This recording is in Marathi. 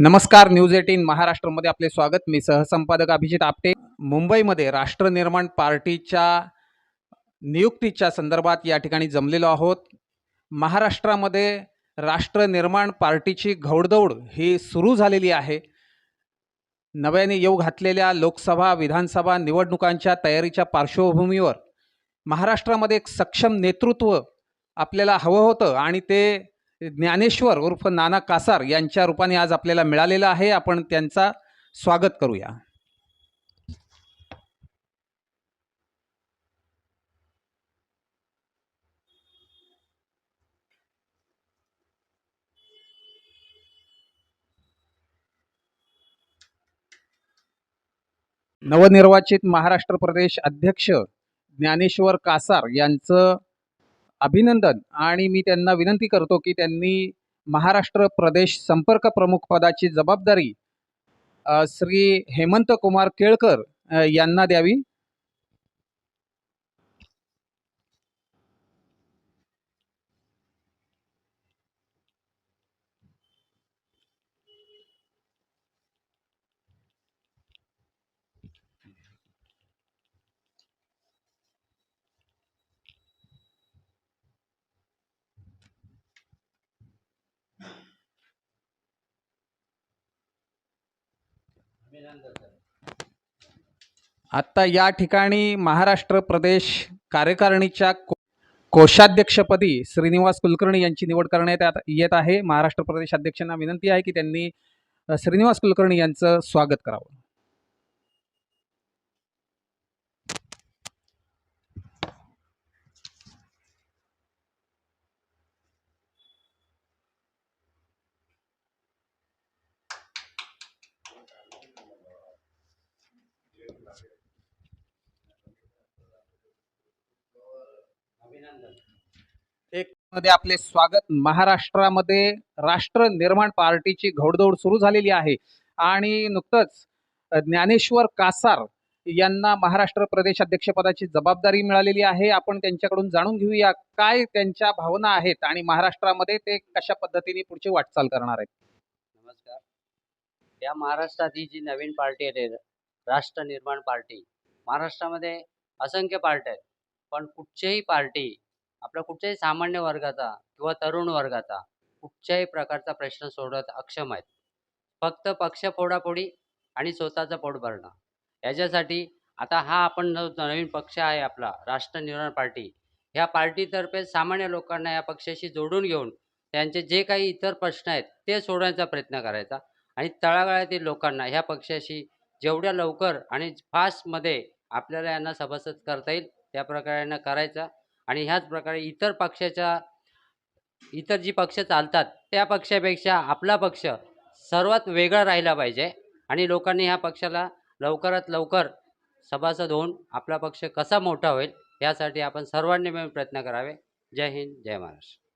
नमस्कार न्यूज एटीन महाराष्ट्रमध्ये आपले स्वागत. मी सहसंपादक अभिजित आपटे. मुंबईमध्ये राष्ट्र निर्माण पार्टीच्या नियुक्तीच्या संदर्भात या ठिकाणी जमलेलो आहोत. महाराष्ट्रामध्ये राष्ट्र निर्माण पार्टीची घौडदौड ही सुरू झालेली आहे. नव्याने येऊ घातलेल्या लोकसभा विधानसभा निवडणुकांच्या तयारीच्या पार्श्वभूमीवर महाराष्ट्रामध्ये एक सक्षम नेतृत्व आपल्याला हवं होतं आणि ते ज्ञानेश्वर उर्फ नाना कासार यांच्या रूपाने आज आपल्याला मिळालेलं आहे. आपण त्यांचा स्वागत करूया. नवनिर्वाचित महाराष्ट्र प्रदेश अध्यक्ष ज्ञानेश्वर कासार यांचं अभिनंदन. आणि मी त्यांना विनंती करतो की त्यांनी महाराष्ट्र प्रदेश संपर्क प्रमुख पदाची जबाबदारी श्री हेमंत कुमार केळकर यांना द्यावी. आत्ता या ठिकाणी महाराष्ट्र प्रदेश कार्यकारिणीच्या को- कोषाध्यक्षपदी श्रीनिवास कुलकर्णी यांची निवड करण्यात येत आहे. महाराष्ट्र प्रदेश अध्यक्षांना विनंती आहे की त्यांनी श्रीनिवास कुलकर्णी यांचं स्वागत करावं. एक मध्ये आपले स्वागत. महाराष्ट्रामध्ये राष्ट्र निर्माण पार्टीची घोडदौड सुरू झालेली आहे. आणि नुकतंच ज्ञानेश्वर कासार यांना महाराष्ट्र प्रदेश अध्यक्षपदाची जबाबदारी मिळालेली आहे. आपण त्यांच्याकडून जाणून घेऊया काय त्यांच्या भावना आहेत आणि महाराष्ट्रामध्ये ते कशा पद्धतीने पुढची वाटचाल करणार आहेत? नमस्कार. या महाराष्ट्रात ही जी नवीन पार्टी आहे राष्ट्र निर्माण पार्टी. महाराष्ट्रामध्ये असंख्य पार्ट्या आहेत. पण कुठचीही पार्टी आपल्या कुठच्याही सामान्य वर्गाचा किंवा तरुण वर्गाचा कुठच्याही प्रकारचा प्रश्न सोडवत अक्षम आहेत. फक्त पक्ष फोडाफोडी आणि स्वतःचं पोट भरणं. याच्यासाठी आता हा आपण जो नवीन पक्ष आहे आपला राष्ट्र निर्माण पार्टी ह्या पार्टीतर्फे सामान्य लोकांना या पक्षाशी जोडून घेऊन त्यांचे जे काही इतर प्रश्न आहेत ते सोडवण्याचा प्रयत्न करायचा आणि तळागाळातील लोकांना ह्या पक्षाशी जेवढ्या लवकर आणि फास्टमध्ये आपल्याला यांना सभासद करता येईल त्या प्रकारे यांना करायचा. आणि ह्याच प्रकारे इतर पक्षाच्या इतर जी पक्ष चालतात त्या पक्षापेक्षा आपला पक्ष सर्वात वेगळा राहिला पाहिजे आणि लोकांनी ह्या पक्षाला लवकरात लवकर सभासद होऊन आपला पक्ष कसा मोठा होईल यासाठी आपण सर्वांनी मिळून प्रयत्न करावे. जय हिंद जय महाराष्ट्र.